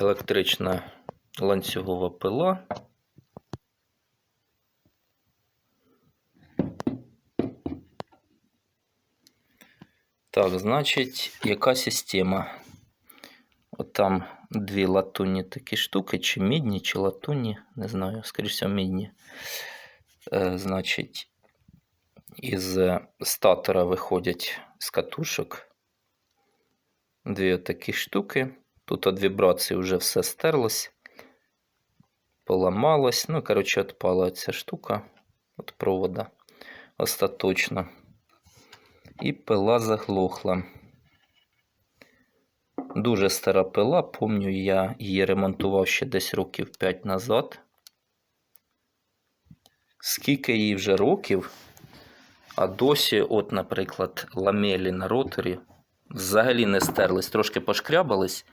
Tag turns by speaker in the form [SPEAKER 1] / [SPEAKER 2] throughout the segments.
[SPEAKER 1] електрична ланцюгова пила. Так, значить, яка система? От там дві латунні такі штуки, чи мідні, чи латунні, не знаю, скоріше мідні. Е, значить, із статора виходять з катушок дві отакі штуки. Тут від вібрації вже все стерлось, поламалось. Ну, коротше, відпала ця штука від провода остаточно. І пила заглохла. Дуже стара пила, пам'ятаю, я її ремонтував ще десь років 5 назад. Скільки їй вже років, а досі, от, наприклад, ламелі на роторі взагалі не стерлись, трошки пошкрябались,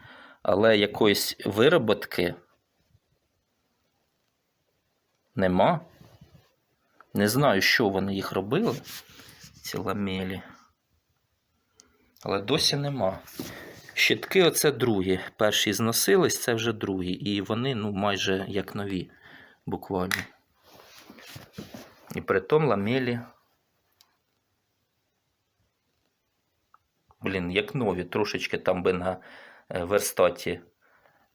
[SPEAKER 1] але якоїсь вироботки нема. Не знаю, що вони їх робили, ці ламелі. Але досі нема. Щитки оце другі. Перші зносились, це вже другі. І вони ну, майже як нові, буквально. І при тому ламелі. Блін, як нові. Трошечки там би на верстаті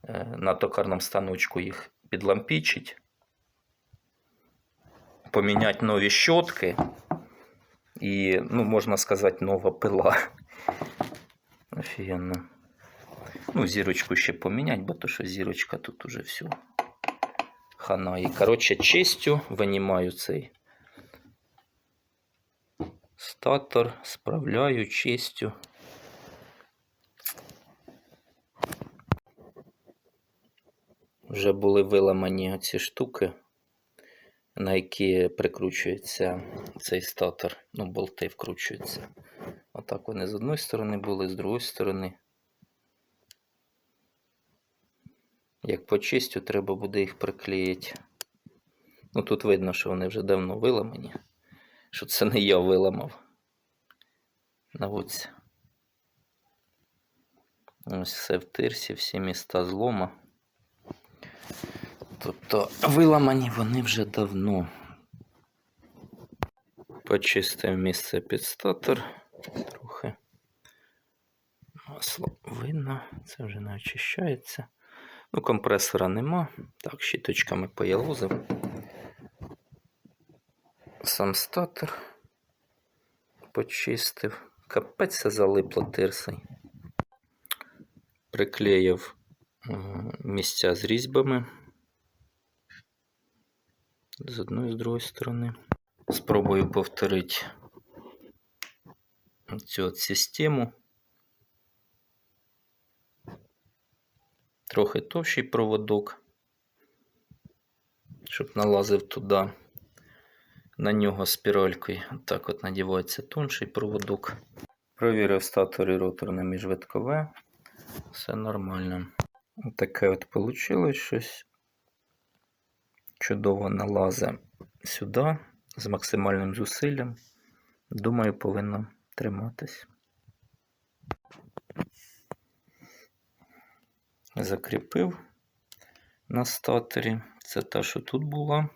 [SPEAKER 1] е, на токарному станочку їх підлампічить. Поміняти нові щотки. І, ну, можна сказати, нова пила. Офігенно. Ну, зірочку ще поміняти, бо то що зірочка тут уже все. Хана. І, коротше, чистю винімаю цей статор, справляю чистю. Вже були виламані ці штуки, на які прикручується цей статор. Ну, болти вкручуються. Отак вони з одної сторони були, з другої сторони. Як почистю, треба буде їх приклеїти. Ну тут видно, що вони вже давно виламані. Що це не я виламав. На оці. Ось все в тирсі, всі міста злома. Тобто виламані вони вже давно. Почистив місце під статор. Трохи масло видно, це вже не очищається. Ну, компресора нема. Так, щіточками поялозив. Сам статор почистив. Капець залипло тирсой. Приклеїв е, місця з різьбами. З одної з другої сторони. Спробую повторити цю от систему. Трохи товщий проводок, щоб налазив туди. На нього спіралькою. Так от надівається тонший проводок. Провірив статор і роторне міжвиткове. Все нормально. Таке от вийшло щось. Чудово налазить сюди з максимальним зусиллям. Думаю, повинно триматись. Закріпив на статорі. Це та, що тут була.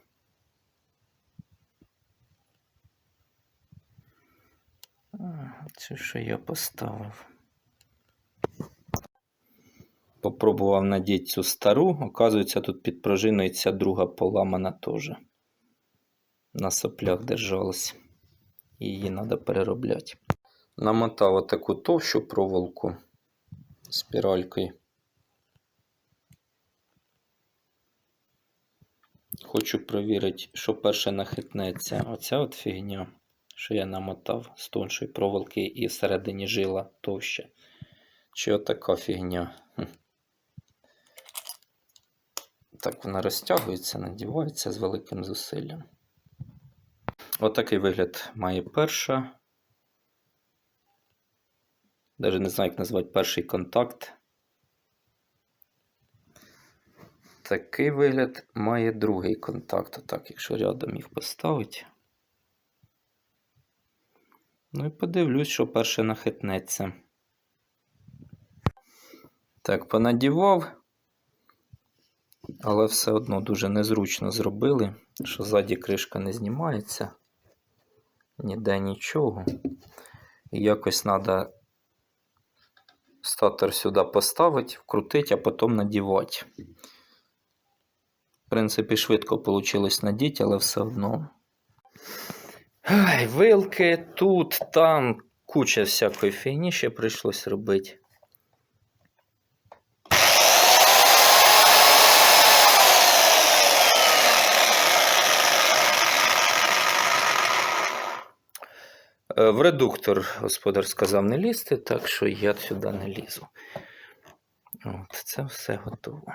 [SPEAKER 1] Це що я поставив. Попробував надіти цю стару, оказується, тут під пружиною ця друга поламана теж. На соплях держалась. Її треба переробляти. Намотав отаку товщу проволоку спіралькою. Хочу перевірити, що перше нахитнеться. Оця от фігня, що я намотав з тоншої проволоки і всередині жила товща. Чи отака фігня. Так вона розтягується, надівається з великим зусиллям. Отакий вигляд має перша. Навіть не знаю, як назвати перший контакт. Такий вигляд має другий контакт. Так, якщо рядом їх поставити. Ну і подивлюсь, що перше нахитнеться. Так, понадівав. Але все одно дуже незручно зробили, що ззаді кришка не знімається. Ніде нічого. І якось треба статор сюди поставити, вкрутити, а потім надівати. В принципі, швидко вийшло надіти, але все одно. Ай, вилки тут, там, куча всякої фігні ще прийшлось робити. В редуктор господар сказав не лізти, так що я сюди не лізу. От, це все готово.